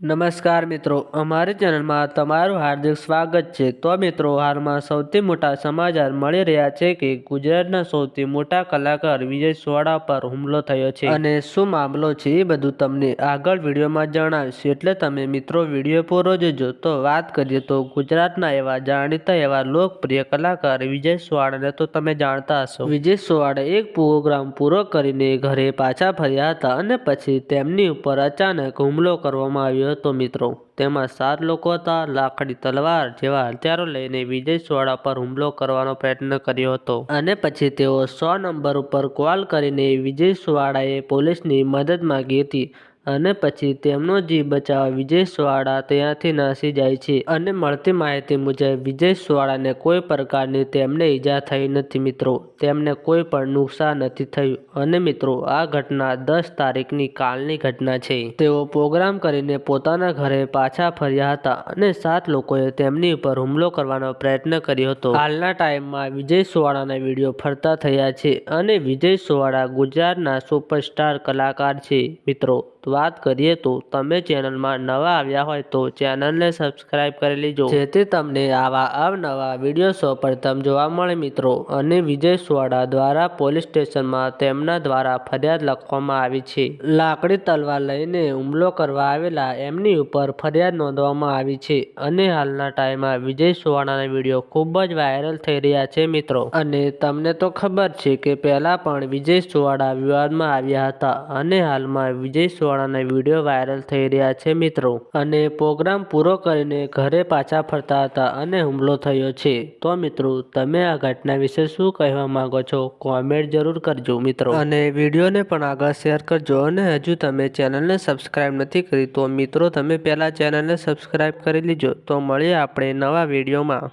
નમસ્કાર મિત્રો, અમારી ચેનલમાં તમારું હાર્દિક સ્વાગત છે. તો મિત્રો, હાલમાં સૌથી મોટા સમાચાર મળી રહ્યા છે કે ગુજરાતના સૌથી મોટા કલાકાર વિજય સોડા પર હુમલો થયો છે. અને શું મામલો છે એ બધું તમને આગળ વિડીયોમાં જણાવીશ. એટલે તમે મિત્રો, વીડિયો પૂરો જોજો. તો વાત કરીએ તો ગુજરાતના એવા જાણીતા એવા લોકપ્રિય કલાકાર વિજય સોવાડાને તો તમે જાણતા હશો. વિજય સોવાડે એક પ્રોગ્રામ પૂરો કરીને ઘરે પાછા ફર્યા હતા અને પછી તેમની ઉપર અચાનક હુમલો કરવામાં આવ્યો હતો મિત્રો. તેમાં સાત લોકો હતા, લાકડી તલવાર જેવા હથિયારો લઈને વિજય સોડા પર હુમલો કરવાનો પ્રયત્ન કર્યો હતો. અને પછી તેઓ સો નંબર ઉપર કોલ કરીને વિજય સોવાડાએ પોલીસની મદદ માંગી હતી. અને પછી તેમનો જીવ બચાવવા વિજય સોવાડા ત્યાંથી નાસી જાય છે અને મળતી માહિતી મુજબ વિજય સોવાડાને કોઈ પ્રકારની તેમને ઈજા થઈ નથી મિત્રો. તેમને કોઈ પણ નુકસાન નથી થયું. અને મિત્રો, આ ઘટના દસ તારીખની કાલની ઘટના છે. તેઓ પ્રોગ્રામ કરીને પોતાના ઘરે પાછા ફર્યા હતા અને સાત લોકોએ તેમની ઉપર હુમલો કરવાનો પ્રયત્ન કર્યો હતો. હાલના ટાઈમમાં વિજય સોવાડાના વીડિયો ફરતા થયા છે અને વિજય સોવાડા ગુજરાતના સુપરસ્ટાર કલાકાર છે મિત્રો. વાત કરીએ તો તમે ચેનલમાં નવા આવ્યા હોય તો ચેનલને સબસ્ક્રાઇબ કરી લેજો. જેથી તમને આવા અવનવા વીડિયો સૌપ્રથમ જોવા મળે મિત્રો. અને વિજય સોડા દ્વારા પોલીસ સ્ટેશનમાં તેમના દ્વારા ફરિયાદ લખવામાં આવી છે. લાકડી તલવાર લઈને હુમલો કરવા આવેલા એમની ઉપર ફરિયાદ નોંધવામાં આવી છે. અને હાલના ટાઈમમાં વિજય સોવાડાના વીડિયો ખૂબ જ વાયરલ થઈ રહ્યા છે મિત્રો. અને તમને તો ખબર છે કે પહેલા પણ વિજય સોવાડા વિવાદમાં આવ્યા હતા. અને હાલમાં વિજય સોવાડાના વીડિયો વાયરલ થઈ રહ્યા છે મિત્રો. અને પ્રોગ્રામ પૂરો કરીને ઘરે પાછા ફરતા હતા અને હુમલો થયો છે. તો મિત્રો, તમે આ ઘટના વિશે શું કહેવા માંગો છો? કોમેન્ટ જરૂર કરજો મિત્રો. અને વિડીયોને પણ આગળ શેર કરજો અને હજુ તમે ચેનલને સબસ્ક્રાઇબ નથી કરી તો મિત્રો, તમે પહેલાં ચેનલને સબસ્ક્રાઇબ કરી લીજો. તો મળીએ આપણે નવા વિડીયોમાં.